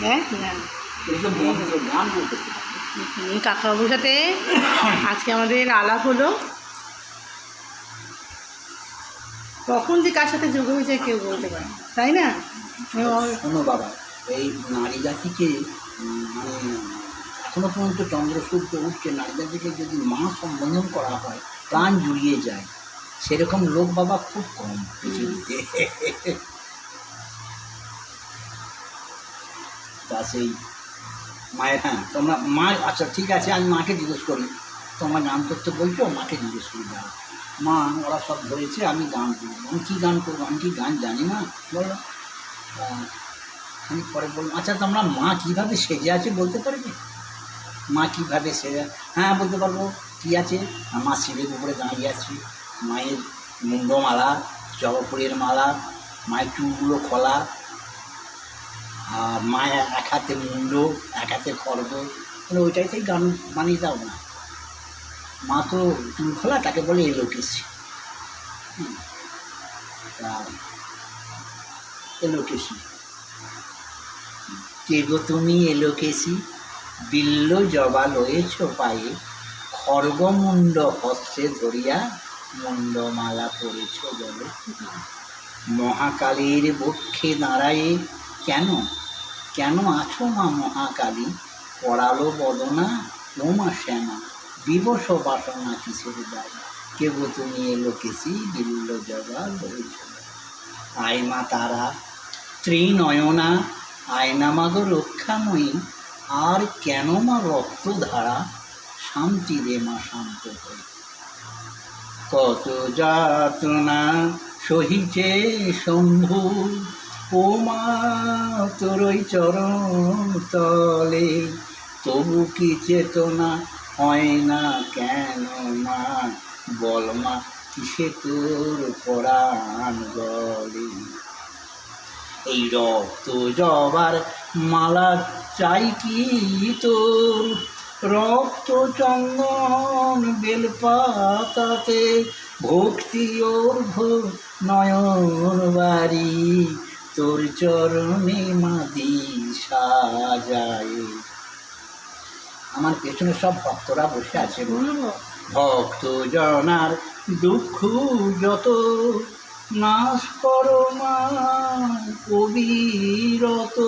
হ্যাঁ? কাকাবাবুর সাথে আজকে আমাদের আলাপ হলো। কখন যে কার সাথে যোগ হয়েছে কেউ বলতে পারে তাই না? ও- শোনো বাবা এই নারী জাতিকে মানে এখনও পর্যন্ত চন্দ্র সূর্য উঠছে নারী জাতিকে যদি মা সম্বোধন করা হয় প্রাণ জুড়িয়ে যায় সেরকম লোক বাবা খুব কম। পৃথিবীতে তা সেই মায়ের হ্যাঁ তোমরা মা আচ্ছা ঠিক আছে, আমি মাকে জিজ্ঞেস করি। তোমার গান করতে বলছো, মাকে জিজ্ঞেস করি দাঁড়া মা, ওরা সব ধরেছে আমি গান করব। আমি কী গান করব? আমি কি গান জানি না? বলো। খানিক পরে বললাম আচ্ছা তোমরা মা কীভাবে সেজে আছে বলতে পারবে? মা কীভাবে সেজে হ্যাঁ বলতে পারব। কী আছে? মা শিবের উপরে দাঁড়িয়ে আছি। মায়ের মুন্ডমালা জগপুরের মালা, মায়ের চুলগুলো খোলা আর মায়ের এক হাতে মুন্ড, এক হাতে খড়গ মানে ওইটাইতে গান বানিয়ে দাও না। মা তো খোলা তাকে বলে এলোকেশি। তা এলোকেশি কে গো তুমি এলোকেশি বিল্ল জবা লয়েছ পায়ে খড়গমুণ্ড হস্তে ধরিয়া মুন্ডমালা পড়েছ বলে। মহাকালীর বক্ষে দাঁড়ায়ে কেন কেন আছো মা মহাকালী? পড়ালো বদনা ও মা শ্যামা, বিবশ বাসনা কিসের দায় কেব তুমি এলো কেসি বিল্ল জবা আয় মা তারা, ত্রিনয়না, আয়না মাগো রক্ষাময়ী, আর কেন মা রক্তধারা শান্তি রে মা শান্ত হয়ে। কত যাতনা সহিছে শম্ভু ও মা তোরই চরণ তলে, তবু কি চেতনা হয় না কেন মা? বল মা, কিসে তোর পরাণ গলে এই রক্ত জবার মালা চাই কি তোর? রক্ত চন্দন বেলপাতাতে, ভক্তি ওর নয়ন বাড়ি তোর চরণে মাদি সাজায় আমার পেছনে সব ভক্তরা বসে আছে ভক্ত জনার দুঃখ যত নাশ করো মা কবিরত।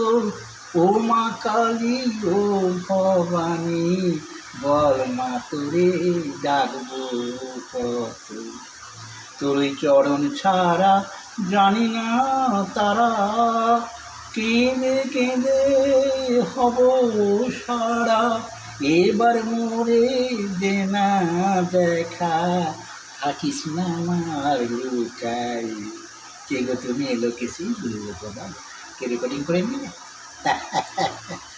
ও মা কালী ও ভবানী বল মা তোরে ডাকবো কত তোর চরণ ছাড়া জানি না তারা কেঁদে কেঁদে হব সারা। এবার মোরে দে না দেখা, থাকিস না আমার লুকাই। কে গো তুমি, এলো বাবা কে রেকর্ডিং করে নিলে?